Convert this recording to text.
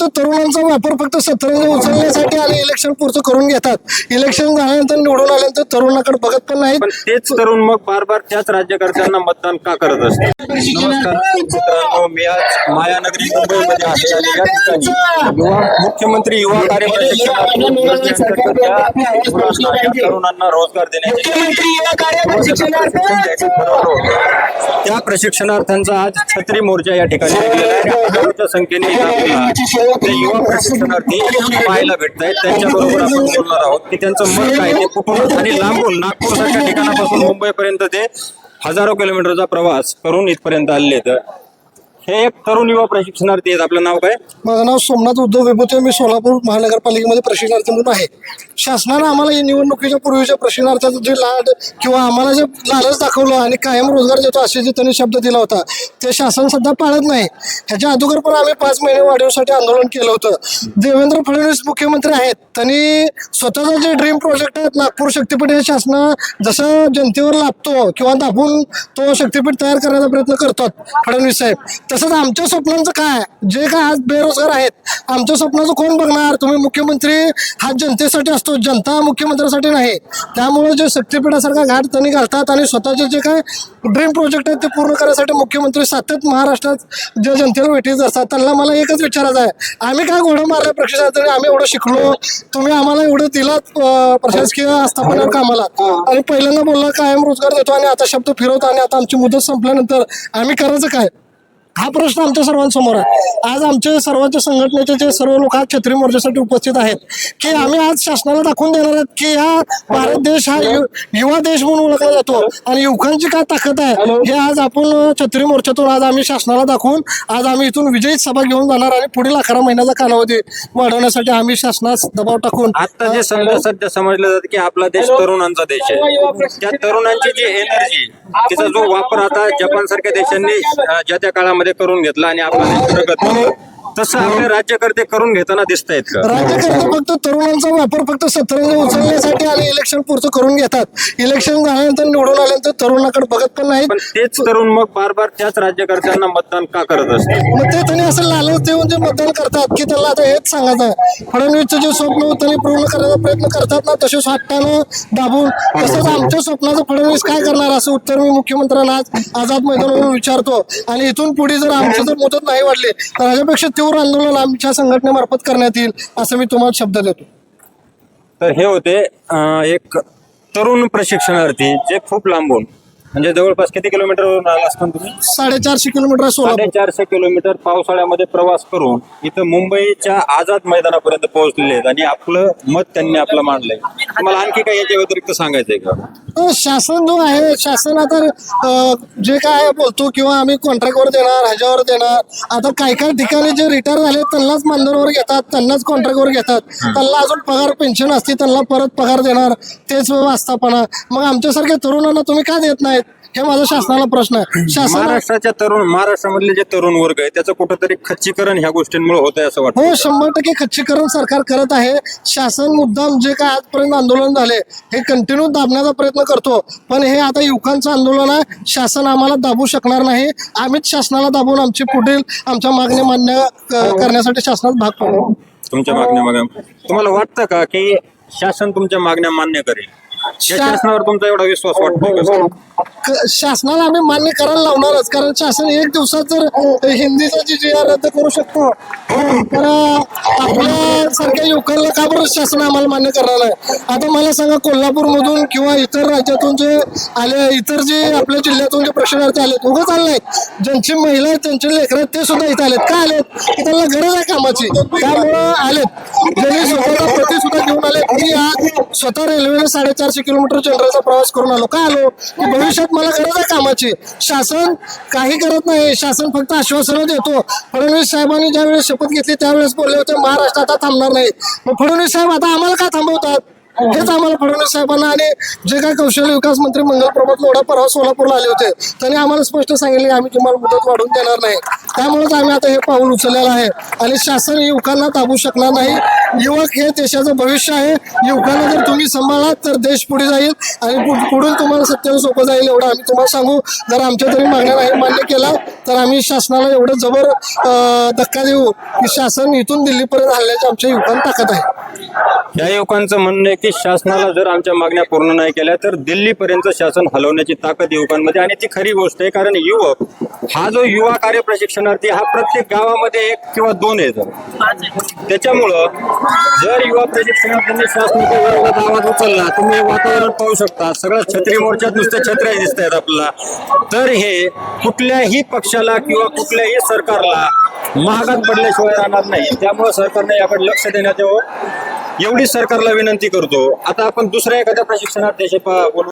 फक्त तरुणांचा वापर फक्त सतरंज उचलण्यासाठी आणि इलेक्शन पुरतं करून घेतात. इलेक्शन झाल्यानंतर निवडून आल्यानंतर तरुणाकडे बघत पण नाहीत. पण तेच तरुण मग बार बार त्याच राज्यकर्त्यांना मतदान का करत असते नमस्कार. मित्रांनो मी आज मायानगरी मुंबईमध्ये आहे. आणि या ठिकाणी युवा मुख्यमंत्री युवा कार्य प्रशिक्षण तरुणांना रोजगार देण्याची. त्या प्रशिक्षणार्थ्यांचा आज छत्री मोर्चा या ठिकाणी आहे. आणि हजारोच्या संख्येने युवा प्रशिक्षणार्थी पाहायला भेटत आहेत त्यांच्याबरोबर आपण बोलणार आहोत की त्यांचं मत काय ते कुठून आणि लांबून नागपूर सारख्या ठिकाणापासून मुंबईपर्यंत ते हजारो किलोमीटरचा प्रवास करून इथपर्यंत आले आहेत. हे एक तरुण युवा प्रशिक्षणार्थी आहेत. आपलं नाव काय? माझं नाव सोमनाथ उद्धव विभूते. मी सोलापूर महानगरपालिकेमध्ये प्रशिक्षणार्थी म्हणून आहे. शासनानं आम्हाला या निवडणुकीच्या पूर्वीच्या प्रशिक्षणार्थाचं जे लाड किंवा आम्हाला जे लालच दाखवलं आणि कायम रोजगार देतो असे जे त्यांनी शब्द दिला होता ते शासन सध्या पाळत नाही. ह्याच्या अगोदर पण आम्ही पाच महिने वाढीवसाठी आंदोलन केलं होतं. देवेंद्र फडणवीस मुख्यमंत्री आहेत. त्यांनी स्वतःचा जे ड्रीम प्रोजेक्ट आहेत नागपूर शक्तीपीठ हे शासन जसं जनतेवर लाभतो किंवा दाबून तो शक्तीपीठ तयार करण्याचा प्रयत्न करतात फडणवीस साहेब तसंच आमच्या स्वप्नांचं काय? जे काय आज बेरोजगार आहेत आमच्या स्वप्नाचं कोण बघणार? तुम्ही मुख्यमंत्री हा जनतेसाठी असतो जनता मुख्यमंत्र्यासाठी नाही. त्यामुळे जे शक्तीपीठासारखा घाट त्यांनी घालतात आणि स्वतःचे जे काय ड्रीम प्रोजेक्ट आहेत ते पूर्ण करण्यासाठी मुख्यमंत्री सातत्य महाराष्ट्रात जे जनतेला भेटीत असतात त्यांना मला एकच विचारायचं आहे. आम्ही काय घोडं मारलं प्रशासनाने? आम्ही एवढं शिकलो. तुम्ही आम्हाला एवढं दिलात प्रशासकीय आस्थापनावर कामाला. आणि पहिल्यांदा बोलला कायम रोजगार देतो आणि आता शब्द फिरवतो आणि आता आमची मुदत संपल्यानंतर आम्ही करायचं काय? हा प्रश्न आमच्या सर्वांसमोर आहे. आज आमचे सर्वांच्या संघटनेचे जे सर्व लोक आज छत्री मोर्चासाठी उपस्थित आहेत की आम्ही आज शासनाला दाखवून देणार आहेत की हा भारत देश हा यु- युवा देश म्हणून ओळखला जातो. आणि युवकांची काय ताकद आहे हे आज आपण छत्री मोर्चातून आज आम्ही शासनाला दाखवून आज आम्ही इथून विजयी सभा घेऊन जाणार आणि पुढील अकरा महिन्याचा कालावधी वाढवण्यासाठी आम्ही शासनास दबाव टाकून आता जे समजा सध्या समजलं जातं की आपला देश तरुणांचा देश आहे. त्या तरुणांची जी एनर्जी तिचा जो वापर आता जपान सारख्या देशांनी अं, ज्या त्या काळामध्ये करून घेतला आणि आपला प्रगत. तसं आपले राज्यकर्ते करून घेताना दिसत आहेत का राज्यकर्ते फक्त तरुणांचा वापर फक्त सतरंज उचलण्यासाठी आणि इलेक्शन पुरतं करून घेतात. इलेक्शन झाल्यानंतर निवडून आल्यानंतर तरुणाकडे बघत पण पण तेच तरुण मग बार बार त्याच राज्यकर्त्यांना मतदान का करत असते मग ते त्यांनी असं लालच देऊन जे मतदान करतात की त्याला आता हेच सांगायचं. आहे फडणवीसचं जे स्वप्न होतं त्यांनी पूर्ण करण्याचा प्रयत्न करतात ना तसेच हट्टानं दाबून. तसंच आमच्या स्वप्नाचं फडणवीस काय करणार असं उत्तर मी मुख्यमंत्र्यांना आज आझाद मैदानावरून विचारतो. आणि इथून पुढे जर आमची जर मुदत नाही वाढली तर ह्याच्यापेक्षा तीव्र आंदोलन आमच्या संघटनेमार्फत करण्यात येईल असं मी तुम्हाला शब्द देतो. तर हे होते अं, एक तरुण प्रशिक्षणार्थी जे खूप लांबून म्हणजे जवळपास किती किलोमीटरवरून आला असता तुम्ही? साडेचारशे किलोमीटर आहे सोलापूर. साडेचारशे किलोमीटर पावसाळ्यामध्ये प्रवास करून इथं मुंबईच्या आझाद मैदानापर्यंत पोहोचलेले आहेत आणि आपलं मत त्यांनी आपलं मांडलंय. तुम्हाला आणखी काही याच्या व्यतिरिक्त सांगायचंय का? शासन जो आहे शासन आता जे काय बोलतो किंवा आम्ही कॉन्ट्रॅक्टवर देणार ह्याच्यावर देणार. आता काही काही ठिकाणी जे रिटायर झाले त्यांनाच मानधनवर घेतात त्यांनाच कॉन्ट्रॅक्टवर घेतात. त्यांना अजून पगार पेन्शन असते त्यांना परत पगार देणार. तेच आस्थापना मग आमच्यासारख्या तरुणांना तुम्ही का देत नाहीत? हे माझा शासनाला प्रश्न आहे. शासन महाराष्ट्राच्या तरुण महाराष्ट्रामधले जे तरुण वर्ग आहे त्याचं कुठंतरी खच्चीकरण ह्या गोष्टींमुळे होत आहे असं वाटतं. हो शंभर टक्के खच्चीकरण सरकार करत आहे. शासन मुद्दाम जे काय आजपर्यंत आंदोलन झाले हे कंटिन्यू दाबण्याचा प्रयत्न करतो. पण हे आता युवकांचं आंदोलन आहे. शासन आम्हाला दाबू शकणार नाही. आम्हीच शासनाला दाबून आमची पुढील आमच्या मागणी मान्य क- करण्यासाठी शासनात भाग पडू. तुमच्या मागण्या मागण्या तुम्हाला वाटतं का की शासन तुमच्या मागण्या मान्य करेल? या शासनावर तुमचा एवढा विश्वास वाटतोय का? सर? क- शासनाला आम्ही मान्य करायला लावणारच कारण शासन एक दिवसात जर हिंदीचा जी जी आर रद्द करू शकतो तर आपल्या सारख्या युवकांना का बरं शासन आम्हाला मान्य करणार नाही? आता मला सांगा कोल्हापूरमधून किंवा इतर राज्यातून जे आले इतर जे आपल्या जिल्ह्यातून जे प्रशिक्षणार्थी आलेत उगाच आले नाहीत. ज्यांची महिला आहेत त्यांचे लेकर आहेत ते सुद्धा इथं आलेत. का आलेत? की त्यांना गरज आहे कामाची. त्यामुळं आलेत. ज्यांनी स्वतःचा पती सुद्धा घेऊन आले मी आज स्वतः रेल्वेने साडेचारशे किलोमीटर चंद्राचा प्रवास करून आलो. का आलो? की भविष्यात मला गरज आहे कामाची. शासन काही करत नाही. शासन फक्त आश्वासनं देतो. फडणवीस साहेबांनी ज्यावेळेस शपथ घेतली त्यावेळेस बोलले होते महाराष्ट्र आता थांबणार नाही. मग फडणवीस साहेब आता आम्हाला का थांबवतात? हेच आम्हाला फडणवीस साहेबांना आणि जे काय कौशल्य विकास मंत्री मंगल प्रमोद लोढा परवा सोलापूरला आले होते त्यांनी आम्हाला स्पष्ट सांगितले की आम्ही तुम्हाला मुदत वाढवून देणार नाही. त्यामुळेच आम्ही आता हे पाऊल उचललेलं आहे. आणि शासन युवकांना ताबू शकणार नाही. युवक हे देशाचं भविष्य आहे. युवकांना जर तुम्ही सांभाळात तर देश पुढे जाईल आणि पुढ- पुढून तुम्हाला सत्यावर सोपं जाईल एवढं आम्ही तुम्हाला सांगू. जर आमच्या तरी मागण्या नाही मान्य केला तर आम्ही शासनाला एवढं जबर अं, धक्का देऊ की शासन इथून दिल्लीपर्यंत हल्ल्याची आमच्या युवकांना ताकद आहे. या युवकांचं म्हणणं आहे की शासनाला जर आमच्या मागण्या पूर्ण नाही केल्या तर दिल्लीपर्यंत शासन हलवण्याची ताकद युवकांमध्ये आणि ती खरी गोष्ट आहे कारण युवक हा जो युवा कार्य प्रशिक्षणार्थी हा प्रत्येक गावामध्ये एक किंवा दोन आहे त्याच्यामुळं जर युवा प्रशिक्षणार्थ्यांनी शासनाच्या विरोधात आवाज उचलला तुम्ही वातावरण पाहू शकता. सगळं छत्री मोर्चात नुसत्या छत्र्या दिसत आहेत आपल्याला. तर हे कुठल्याही पक्षाला किंवा कुठल्याही सरकारला महागात पडल्याशिवाय राहणार नाही. त्यामुळे सरकारने याकडे लक्ष देण्यात यावं. एवढी सरकारला विनंती करतो. आता आपण दुसऱ्या एखाद्या प्रशिक्षणार्थीशी बोलू.